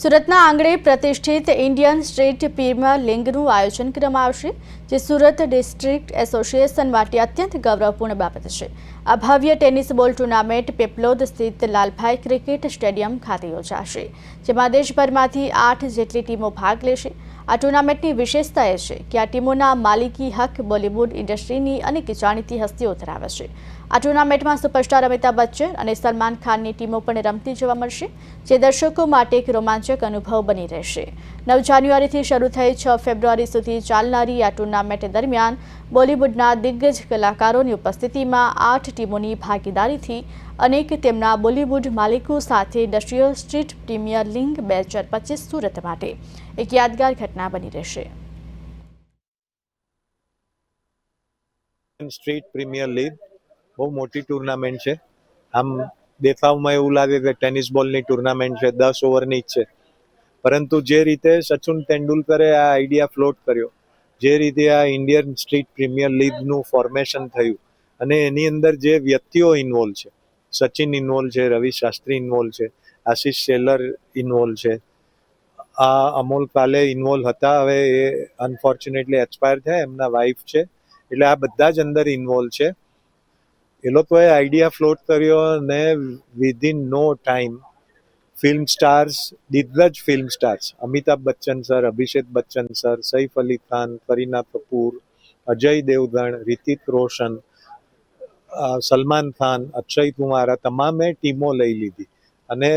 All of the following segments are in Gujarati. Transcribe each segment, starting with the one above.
સુરતના આંગણે પ્રતિષ્ઠિત ઇન્ડિયન સ્ટ્રીટ પ્રીમિયર લીગનું આયોજન કરવામાં આવશે, જે સુરત ડિસ્ટ્રિક્ટ એસોસિએશન માટે અત્યંત ગૌરવપૂર્ણ બાબત છે. આ ભવ્ય ટેનિસ બોલ ટુર્નામેન્ટ પેપલોદ સ્થિત લાલભાઈ ક્રિકેટ સ્ટેડિયમ ખાતે યોજાશે, જેમાં દેશભરમાંથી આઠ જેટલી ટીમો ભાગ લેશે. આ ટુર્નામેન્ટની વિશેષતા એ છે કે આ ટીમોના માલિકી હક બોલિવૂડ ઇન્ડસ્ટ્રીની અનેક જાણીતી હસ્તીઓ ધરાવે છે. આ ટુર્નામેન્ટમાં સુપરસ્ટાર અમિતાભ બચ્ચન અને સલમાન ખાનની ટીમો પણ રમતી જોવા મળશે, જે દર્શકો માટે એક રોમાંચક અનુભવ બની રહેશે. નવ જાન્યુઆરીથી શરૂ થઈ છ ફેબ્રુઆરી સુધી ચાલનારી આ ટુર્નામેન્ટ દરમિયાન બોલિવૂડના દિગ્ગજ કલાકારોની ઉપસ્થિતિમાં આઠ ટીમોની ભાગીદારીથી અનેક તેમના બોલિવૂડ માલિકો સાથે ઇન્ડસ્ટ્રીયલ સ્ટ્રીટ પ્રીમિયર લીગ બે હજાર પચીસ સુરત માટે. એક યાદગાર ઘટના બની રહેશે. સ્ટ્રીટ પ્રીમિયર લીગ બહુ મોટી ટુર્નામેન્ટ છે. આમ દેખાવમાં એવું લાગે કે ટેનિસ બોલની ટુર્નામેન્ટ છે, દસ ઓવરની જ છે. પરંતુ જે રીતે સચિન તેંડુલકરે આ આઈડિયા ફ્લોટ કર્યો, જે રીતે આ ઇન્ડિયન સ્ટ્રીટ પ્રીમિયર લીગનું ફોર્મેશન થયું અને એની અંદર જે વ્યક્તિઓ ઇન્વોલ્વ છે, સચિન ઇન્વોલ્વ છે, રવિ શાસ્ત્રી ઇન્વોલ્વ છે, આશિષ શેલર ઇન્વોલ્વ છે, આ અમોલ કાલે ઇન્વોલ્વ હતા, હવે એ અનફોર્ચ્યુનેટલી એક્સપાયર થયા, એમના વાઇફ છે, એટલે આ બધા જ અંદર ઇન્વોલ્વ છે. એ લોકોએ આઈડિયા ફ્લોટ કર્યો અને within no time film stars, દિગ્ગજ film stars, Amitabh Bachchan sir, Abhishek Bachchan sir, Saif Ali Khan, Kareena Kapoor, Ajay Devgan, Hrithik Roshan Salman Khan, Akshay Kumar, આ તમામે ટીમો લઈ લીધી. અને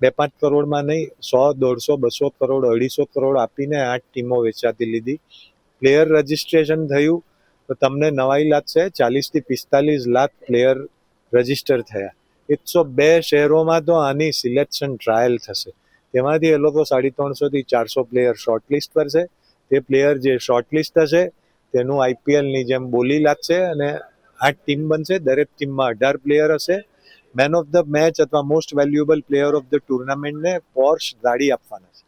બે પાંચ કરોડમાં નહીં, સો, દોઢસો, બસો કરોડ, અઢીસો કરોડ આપીને આઠ ટીમો વેચાતી લીધી. પ્લેયર રજિસ્ટ્રેશન થયું, તો તમને નવાઈ લાગશે, ચાલીસથી પિસ્તાલીસ લાખ પ્લેયર રજિસ્ટર થયા. એકસો બે શહેરોમાં તો આની સિલેક્શન ટ્રાયલ થશે. તેમાંથી એ લોકો સાડી ત્રણસોથી ચારસો પ્લેયર શોર્ટલિસ્ટ કરશે. તે પ્લેયર જે શોર્ટલિસ્ટ હશે, તેનું આઈપીએલની જેમ બોલી લાગશે અને આઠ ટીમ બનશે. દરેક ટીમમાં અઢાર પ્લેયર હશે. મેન ઓફ ધ મેચ અથવા most valuable player of the ટુર્નામેન્ટને Porsche ગાડી આપવાના છે.